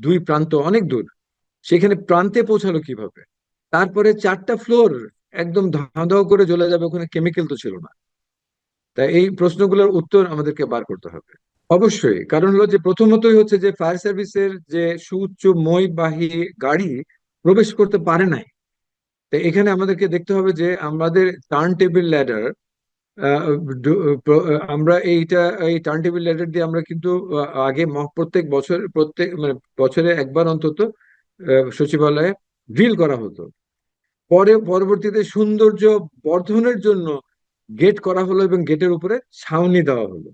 দুই প্রান্ত অনেক দূর। সেখানে প্রান্তে পৌঁছালো কীভাবে? তারপরে চারটা ফ্লোর একদম ধাঁ ধাও করে জ্বলে যাবে, ওখানে কেমিক্যাল তো ছিল না। তাই এই প্রশ্নগুলোর উত্তর আমাদেরকে বার করতে হবে। অবশ্যই, কারণ হলো যে প্রথমতই হচ্ছে যে ফায়ার সার্ভিসের যে সুউচ্চ মইবাহী গাড়ি প্রবেশ করতে পারে নাই। তো এখানে আমাদেরকে দেখতে হবে যে আমাদের টার্ন টেবিল ল্যাডার আমরা এইটা, এই টার্ন টেবিল ল্যাডার দিয়ে আমরা কিন্তু আগে প্রত্যেক বছর, প্রত্যেক মানে বছরে একবার অন্তত সচিবালয়ে ড্রিল করা হতো। পরে, পরবর্তীতে সৌন্দর্য বর্ধনের জন্য গেট করা হলো এবং গেটের উপরে ছাউনি দেওয়া হলো।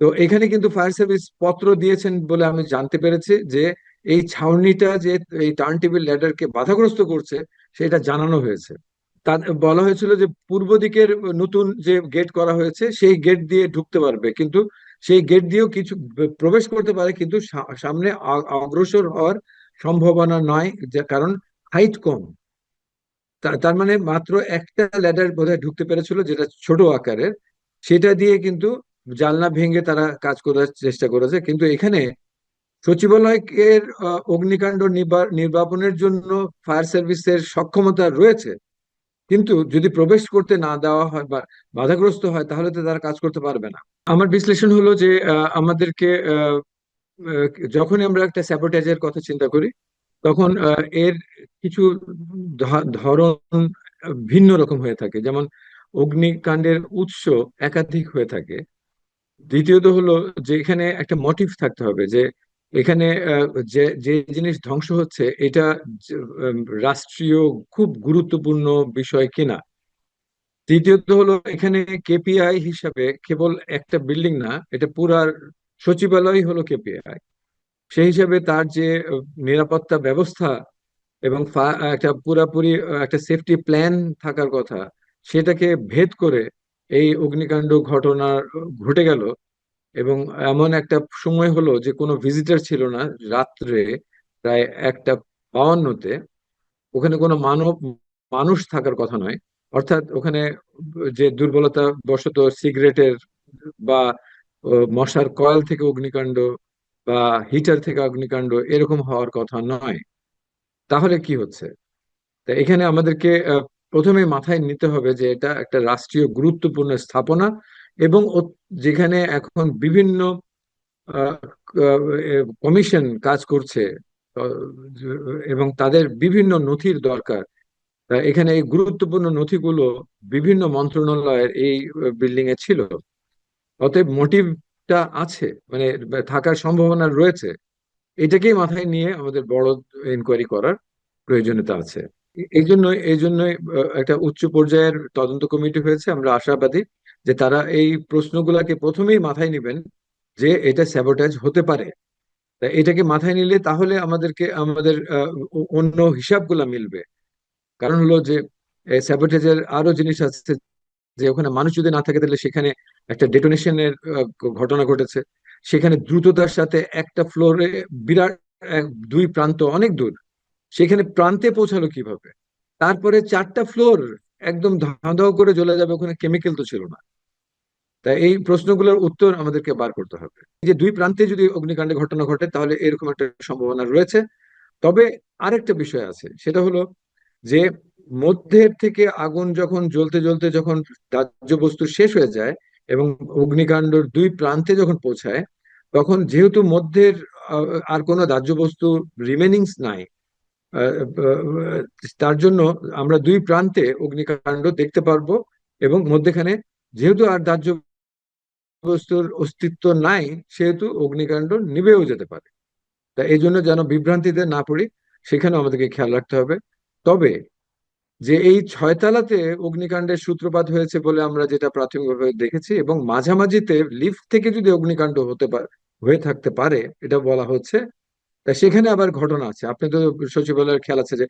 তো এখানে কিন্তু ফায়ার সার্ভিস পত্র দিয়েছেন বলে আমি জানতে পেরেছি যে এই ছাউনিটা যে এই টার্ন টেবিল ল্যাডারকে বাধাগ্রস্ত করছে, সেটা জানানো হয়েছে। বলা হয়েছিল যে পূর্ব দিকের নতুন যে গেট করা হয়েছে, সেই গেট দিয়ে ঢুকতে পারবে। কিন্তু সেই গেট দিয়েও কিছু প্রবেশ করতে পারে, কিন্তু সামনে অগ্রসর হওয়ার সম্ভাবনা নয় কারণ হাইট কম। তার মানে মাত্র একটা ল্যাডার বোধহয় ঢুকতে পেরেছিল, যেটা ছোট আকারের। সেটা দিয়ে কিন্তু জানলা ভেঙে তারা কাজ করার চেষ্টা করেছে। কিন্তু এখানে সচিবালয়ের অগ্নিকাণ্ড নির্বাপনের জন্য ফায়ার সার্ভিসের সক্ষমতা রয়েছে। কিন্তু যদি প্রবেশ করতে না দেওয়া হয় বা বাধাগ্রস্ত হয়, তাহলে তো তারা কাজ করতে পারবে না। আমার বিশ্লেষণ হলো যে আমাদেরকে যখনই আমরা একটা স্যাবোটাইজের কথা চিন্তা করি, তখন এর কিছু ধরন ভিন্ন রকম হয়ে থাকে। যেমন অগ্নিকাণ্ডের উৎস একাধিক হয়ে থাকে। দ্বিতীয়ত হলো যে, এখানে একটা মোটিভ থাকতে হবে যে এখানে যে যে জিনিস ধ্বংস হচ্ছে, এটা রাষ্ট্রীয় খুব গুরুত্বপূর্ণ বিষয় কিনা? তৃতীয়ত হলো, এখানে কেপিআই হিসাবে কেবল একটা বিল্ডিং না, এটা পুরার সচিবালয় হলো কেপিআই সেই হিসাবে তার যে নিরাপত্তা ব্যবস্থা এবং একটা পুরাপুরি, একটা সেফটি প্ল্যান থাকার কথা, সেটাকে ভেদ করে এই অগ্নিকাণ্ড ঘটনা ঘটে গেল। এবং এমন একটা সময় হলো যে কোনো ভিজিটার ছিল না, রাত্রে প্রায় একটা বাউন্নতে। ওখানে কোনো মানব, মানুষ থাকার কথা নয়। অর্থাৎ ওখানে যে দুর্বলতা বশত সিগারেটের বা মশার কয়েল থেকে অগ্নিকাণ্ড বা হিটার থেকে অগ্নিকাণ্ড এরকম হওয়ার কথা নয়। তাহলে কি হচ্ছে? তা এখানে আমাদেরকে প্রথমে মাথায় নিতে হবে যে এটা একটা রাষ্ট্রীয় গুরুত্বপূর্ণ স্থাপনা। এবং যেখানে এখন বিভিন্ন কমিশন কাজ করছে এবং তাদের বিভিন্ন নথির দরকার। এখানে এই গুরুত্বপূর্ণ নথিগুলো বিভিন্ন মন্ত্রণালয়ের এই বিল্ডিং এ ছিল। অতএব মোটিভটা আছে মানে থাকার সম্ভাবনা রয়েছে। এটাকেই মাথায় নিয়ে আমাদের বড় ইনকোয়ারি করার প্রয়োজনীয়তা আছে। এই জন্য, এই জন্যই একটা উচ্চ পর্যায়ের তদন্ত কমিটি হয়েছে, আমরা আশাবাদী যে তারা এই প্রশ্নগুলাকে প্রথমেই মাথায় নেবেন যে এটা স্যাবোটাইজ হতে পারে। এটাকে মাথায় নিলে তাহলে আমাদেরকে, আমাদের অন্য হিসাবগুলা মিলবে। কারণ হলো যে স্যাবোটাইজের আরও জিনিস আছে যে ওখানে মানুষ যদি না থাকে তাহলে সেখানে একটা ডেটোনেশনের ঘটনা ঘটেছে। সেখানে দ্রুততার সাথে একটা ফ্লোরে বিরাট দুই প্রান্ত অনেক দূর। সেখানে প্রান্তে পৌঁছালো কীভাবে? তারপরে চারটা ফ্লোর একদম ধাঁধাও করে জ্বলে যাবে, ওখানে কেমিক্যাল তো ছিল না। তাই এই প্রশ্নগুলোর উত্তর আমাদেরকে বার করতে হবে। যে দুই প্রান্তে যদি অগ্নিকাণ্ডের ঘটনা ঘটে, তাহলে এরকম একটা সম্ভাবনা রয়েছে। তবে আরেকটা বিষয় আছে, সেটা হলো যে মধ্যের থেকে আগুন যখন জ্বলতে জ্বলতে যখন দাহ্য বস্তু শেষ হয়ে যায় এবং অগ্নিকাণ্ডর দুই প্রান্তে যখন পৌঁছায়, তখন যেহেতু মধ্যের আর কোনো দাহ্য বস্তু রিমেনিংস নাই তার জন্য আমরা দুই প্রান্তে অগ্নিকাণ্ড দেখতে পারব এবং মধ্যেখানে যেহেতু আর দাহ্য বস্তুর অস্তিত্ব নাই, সেহেতু অগ্নিকাণ্ড নিবেও যেতে পারে। তা এই জন্য যেন বিভ্রান্তিতে না পড়ি সেখানে আমাদেরকে খেয়াল রাখতে হবে। তবে যে এই ছয়তলাতে অগ্নিকাণ্ডের সূত্রপাত হয়েছে বলে আমরা যেটা প্রাথমিকভাবে দেখেছি এবং মাঝামাঝিতে লিফট থেকে যদি অগ্নিকাণ্ড হতে পারে, হয়ে থাকতে পারে, এটা বলা হচ্ছে, তা সেখানে আবার ঘটনা আছে। আপনি তো সচিবালয়ের খেয়াল আছে যে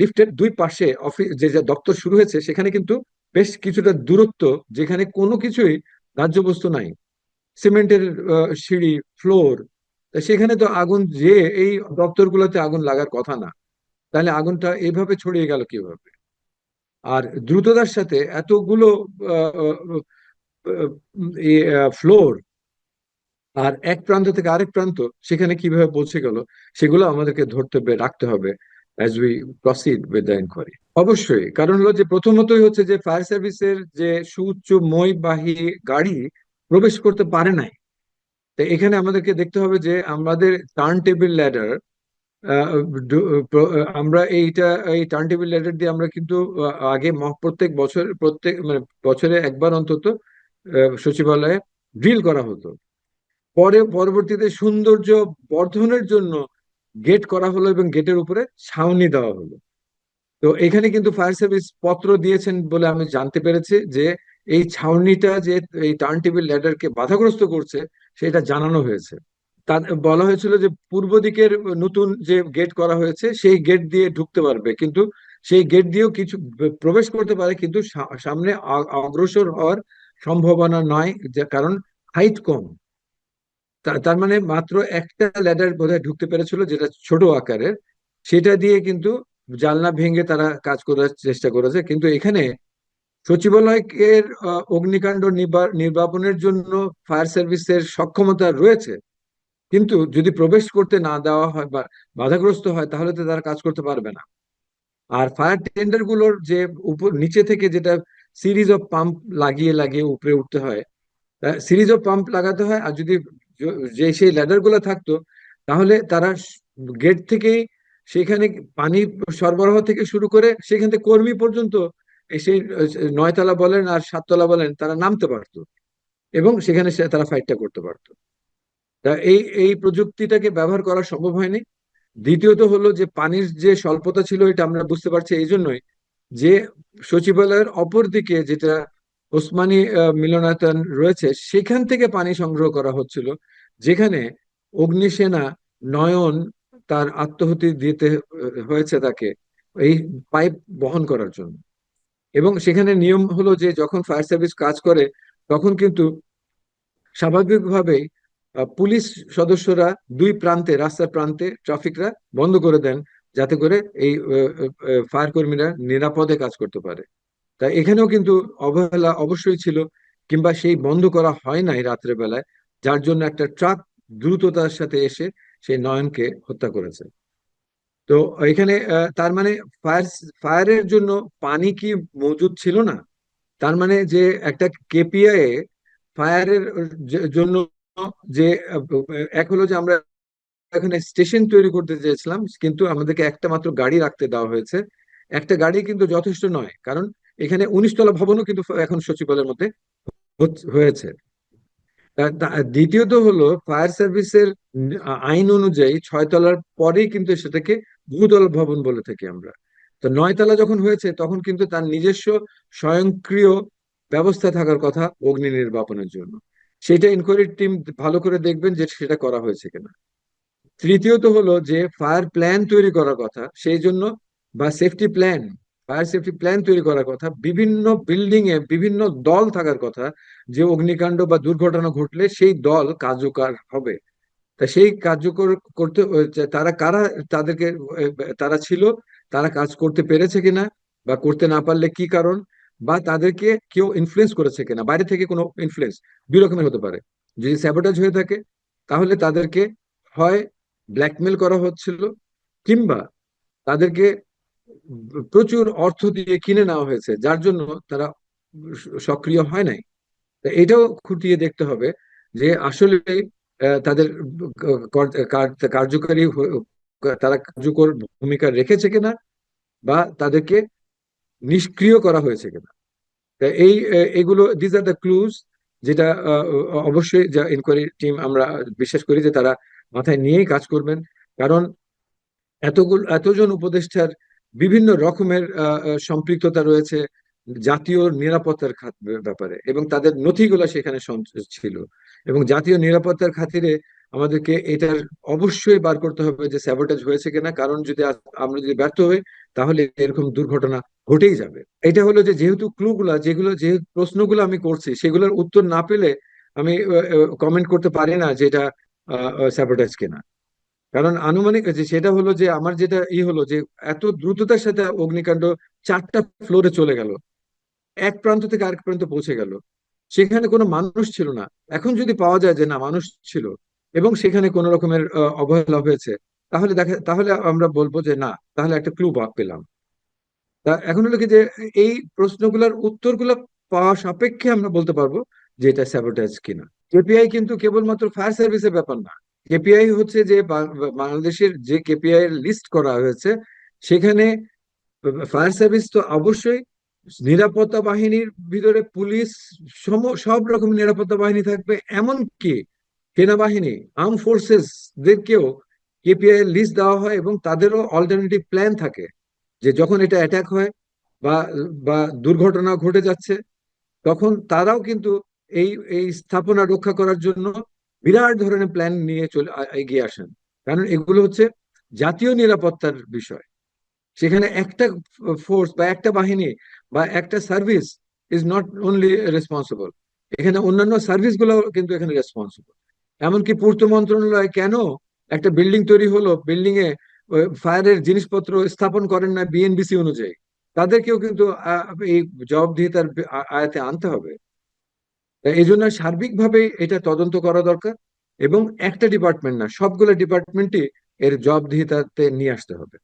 লিফটের দুই পাশে অফিস যে দপ্তর শুরু হয়েছে, সেখানে কিন্তু বেশ কিছুটা দূরত্ব, যেখানে কোনো কিছুই দাহ্য বস্তু নাই। সিমেন্টের সিঁড়ি, ফ্লোর সেখানে তো আগুন যে এই দপ্তরগুলোতে আগুন লাগার কথা না। তাহলে আগুনটা এইভাবে ছড়িয়ে গেল কীভাবে? আর দ্রুততার সাথে এতগুলো ফ্লোর আর এক প্রান্ত থেকে আরেক প্রান্ত সেখানে কীভাবে পৌঁছে গেল, সেগুলো আমাদেরকে ধরতে হবে, রাখতে হবে। As we proceed with the inquiry অবশ্যই, কারণ হলো যে প্রথমতই হচ্ছে যে ফায়ার সার্ভিসের যে সুউচ্চ মইবাহী গাড়ি প্রবেশ করতে পারে নাই। তো এখানে আমাদেরকে দেখতে হবে যে আমাদের টার্ন টেবিল ল্যাডার আমরা এইটা, এই টার্ন টেবিল ল্যাডার দিয়ে আমরা কিন্তু আগে প্রত্যেক বছর, প্রত্যেক মানে বছরে একবার অন্তত সচিবালয়ে ড্রিল করা হতো। পরে, পরবর্তীতে সৌন্দর্য বর্ধনের জন্য গেট করা হলো এবং গেটের উপরে ছাউনি দেওয়া হলো। তো এখানে কিন্তু ফায়ার সার্ভিস পত্র দিয়েছেন বলে আমি জানতে পেরেছি যে এই ছাউনিটা যে এই টার্ন টেবিল ল্যাডারকে বাধাগ্রস্ত করছে, সেটা জানানো হয়েছে। তা বলা হয়েছিল যে পূর্ব দিকের নতুন যে গেট করা হয়েছে, সেই গেট দিয়ে ঢুকতে পারবে। কিন্তু সেই গেট দিয়েও কিছু প্রবেশ করতে পারে, কিন্তু সামনে অগ্রসর হওয়ার সম্ভাবনা নয় কারণ হাইট কম। তার মানে মাত্র একটা ল্যাডার বোধহয় ঢুকতে পেরেছিল যেটা ছোট আকারের। সেটা দিয়ে কিন্তু জানলা ভেঙে তারা কাজ করার চেষ্টা করেছে। কিন্তু এখানে সচিবালয়ের অগ্নিকাণ্ড নির্বাপনের জন্য ফায়ার সার্ভিসের সক্ষমতা রয়েছে। কিন্তু যদি প্রবেশ করতে না দেওয়া হয় বা বাধাগ্রস্ত হয়, তাহলে তো তারা কাজ করতে পারবে না। আর ফায়ার টেন্ডারগুলোর যে উপর নিচে থেকে যেটা সিরিজ অফ পাম্প লাগিয়ে লাগিয়ে উপরে উঠতে হয় সিরিজ অফ পাম্প লাগাতে হয়। আর যদি য- সেই ল্যাডারগুলো থাকতো, তাহলে তারা গেট থেকেই সেখানে পানি সরবরাহ থেকে শুরু করে সেখান থেকে কর্মী পর্যন্ত সেই নয়তলা বলেন আর সাততলা বলেন, তারা নামতে পারতো। এবং সেখানে তারা ফাইটটা করতে পারতো। তা এই এই প্রযুক্তিটাকে ব্যবহার করা সম্ভব হয়নি। দ্বিতীয়ত হলো যে, পানির যে স্বল্পতা ছিল, এটা আমরা বুঝতে পারছি এই জন্যই যে, সচিবালয়ের অপর দিকে যেটা ওসমানী মিলনায়তন রয়েছে, সেখান থেকে পানি সংগ্রহ করা হচ্ছিল, যেখানে অগ্নিসেনা নয়ন তার আত্মহতি দিতে হয়েছে তাকে, এই পাইপ বহন করার জন্য। এবং সেখানে নিয়ম হলো যে যখন ফায়ার সার্ভিস কাজ করে, তখন কিন্তু স্বাভাবিকভাবেই পুলিশ সদস্যরা দুই প্রান্তে, রাস্তার প্রান্তে ট্রাফিকরা বন্ধ করে দেন, যাতে করে এই ফায়ার কর্মীরা নিরাপদে কাজ করতে পারে। তা এখানেও কিন্তু অবহেলা অবশ্যই ছিল, কিংবা সেই বন্ধ করা হয় নাই রাত্রে বেলায়, যার জন্য একটা ট্রাক দ্রুততার সাথে এসে সেই নয়নকে হত্যা করেছে। তো এখানে তার মানে ফায়ার ফায়ারের জন্য পানি কি মজুদ ছিল না? তার মানে যে একটা কেপিআই ফায়ারের জন্য যে এক হলো যে আমরা এখানে স্টেশন তৈরি করতে চেয়েছিলাম, কিন্তু আমাদেরকে একটা মাত্র গাড়ি রাখতে দেওয়া হয়েছে। একটা গাড়ি কিন্তু যথেষ্ট নয়, কারণ এখানে উনিশ তলা ভবনও কিন্তু এখন সচিবালয়ের মধ্যে হয়েছে। দ্বিতীয়ত হলো ফায়ার সার্ভিসের আইন অনুযায়ী ছয় তলার পরেই কিন্তু সেটাকে বহুতল ভবন বলে থাকি আমরা। তো নয় তলা যখন হয়েছে, তখন কিন্তু তার নিজস্ব স্বয়ংক্রিয় ব্যবস্থা থাকার কথা অগ্নি নির্বাপনের জন্য। সেটা ইনকোয়ারি টিম ভালো করে দেখবেন যে সেটা করা হয়েছে কিনা। তৃতীয়ত হলো যে ফায়ার প্ল্যান তৈরি করার কথা, সেই জন্য বা safety plan fire safety plan তৈরি করার কথা, বিভিন্ন বিল্ডিং এ বিভিন্ন দল থাকার কথা, যে অগ্নিকাণ্ড বা দুর্ঘটনা ঘটলে সেই দল কার্যকর হবে। তা সেই কার্যকর করতে তারা কারা, তাদেরকে তারা ছিল, তারা কাজ করতে পেরেছে কিনা বা করতে না পারলে কি কারণ বা তাদেরকে কেউ ইনফ্লুয়েন্স করেছে কিনা, বাইরে থেকে কোনো ইনফ্লুয়েন্স দুই রকমের হতে পারে। যদি স্যাবোটাজ হয়ে থাকে, তাহলে তাদেরকে হয় ব্ল্যাকমেল করা হচ্ছিল, কিংবা তাদেরকে প্রচুর অর্থ দিয়ে কিনে নেওয়া হয়েছে, যার জন্য তারা সক্রিয় হয় নাই। তা এটাও খুঁটিয়ে দেখতে হবে যে আসলে তাদের কর- কার্যকারী তারা কার্যকর ভূমিকা রেখেছে কিনা বা তাদেরকে নিষ্ক্রিয় করা হয়েছে কিনা। তা এই এগুলো দিজ আর দ্য ক্লুজ যেটা অবশ্যই যা ইনকোয়ারি টিম আমরা বিশ্বাস করি যে তারা মাথায় নিয়েই কাজ করবেন। কারণ এতগুলো, এতজন উপদেষ্টার বিভিন্ন রকমের সম্পৃক্ততা রয়েছে জাতীয় নিরাপত্তার খাত ব্যাপারে এবং তাদের নথিগুলো সেখানে ছিল এবং জাতীয় নিরাপত্তার খাতিরে আমাদেরকে এটার অবশ্যই বার করতে হবে যে স্যাবোটাজ হয়েছে কিনা। কারণ যদি আমরা যদি ব্যর্থ হই, তাহলে এরকম দুর্ঘটনা ঘটেই যাবে। এটা হলো যে যেহেতু ক্লুগুলা যেগুলো যে প্রশ্নগুলো আমি করছি, সেগুলোর উত্তর না পেলে আমি কমেন্ট করতে পারি না যে এটা স্যাবোটাজ কিনা। কারণ আনুমানিক যে সেটা হলো যে আমার যেটা ই হলো যে এত দ্রুততার সাথে অগ্নিকাণ্ড চারটা ফ্লোরে চলে গেল। এক প্রান্ত থেকে আরেক প্রান্ত পৌঁছে গেল। সেখানে কোনো মানুষ ছিল না। এখন যদি পাওয়া যায় যে না, মানুষ ছিল এবং সেখানে কোনো রকমের অবহেলা হয়েছে, তাহলে দেখা, তাহলে আমরা বলব যে না, তাহলে একটা ক্লু পেলাম। তা এখন হলো কি যে এই প্রশ্নগুলোর উত্তরগুলো পাওয়া সাপেক্ষে আমরা বলতে পারব যে এটা স্যাবোটাজ কিনা। কেপিআই কিন্তু কেবলমাত্র ফায়ার সার্ভিসের ব্যাপার না। কেপিআই হচ্ছে যে বাংলাদেশের যে কেপিআই লিস্ট করা হয়েছে, সেখানে ফায়ার সার্ভিস তো অবশ্যই নিরাপত্তা বাহিনীর ভিতরে পুলিশ সব রকম নিরাপত্তা বাহিনী থাকবে, এমনকি সেনাবাহিনী আর্ম ফোর্সেস দেরকেও কেপিআই লিস্ট দেওয়া হয় এবং তাদেরও অল্টারনেটিভ প্ল্যান থাকে, যে যখন এটা অ্যাটাক হয় বা বা দুর্ঘটনা ঘটে যাচ্ছে, তখন তারাও কিন্তু এই এই স্থাপনা রক্ষা করার জন্য বিরাট ধরনের প্ল্যান নিয়ে চলে এগিয়ে আসেন। কারণ এগুলো হচ্ছে জাতীয় নিরাপত্তার বিষয়। সেখানে একটা ফোর্স বা একটা বাহিনী বা একটা service is not only responsible এখানে অন্যান্য সার্ভিসগুলো কিন্তু এখানে রেসপন্সিবল এমনকি পূর্ত মন্ত্রণালয় কেন একটা বিল্ডিং তৈরি হলো বিল্ডিং এ ফায়ারের জিনিসপত্র স্থাপন করেন না বিএনবিসি অনুযায়ী? তাদেরকেও কিন্তু এই জবাবদিহিতার আয়তে আনতে হবে। এই জন্য সার্বিকভাবে এটা তদন্ত করা দরকার এবং একটা ডিপার্টমেন্ট না, সবগুলো ডিপার্টমেন্টই এর জবাবদিহিতাতে নিয়ে আসতে হবে।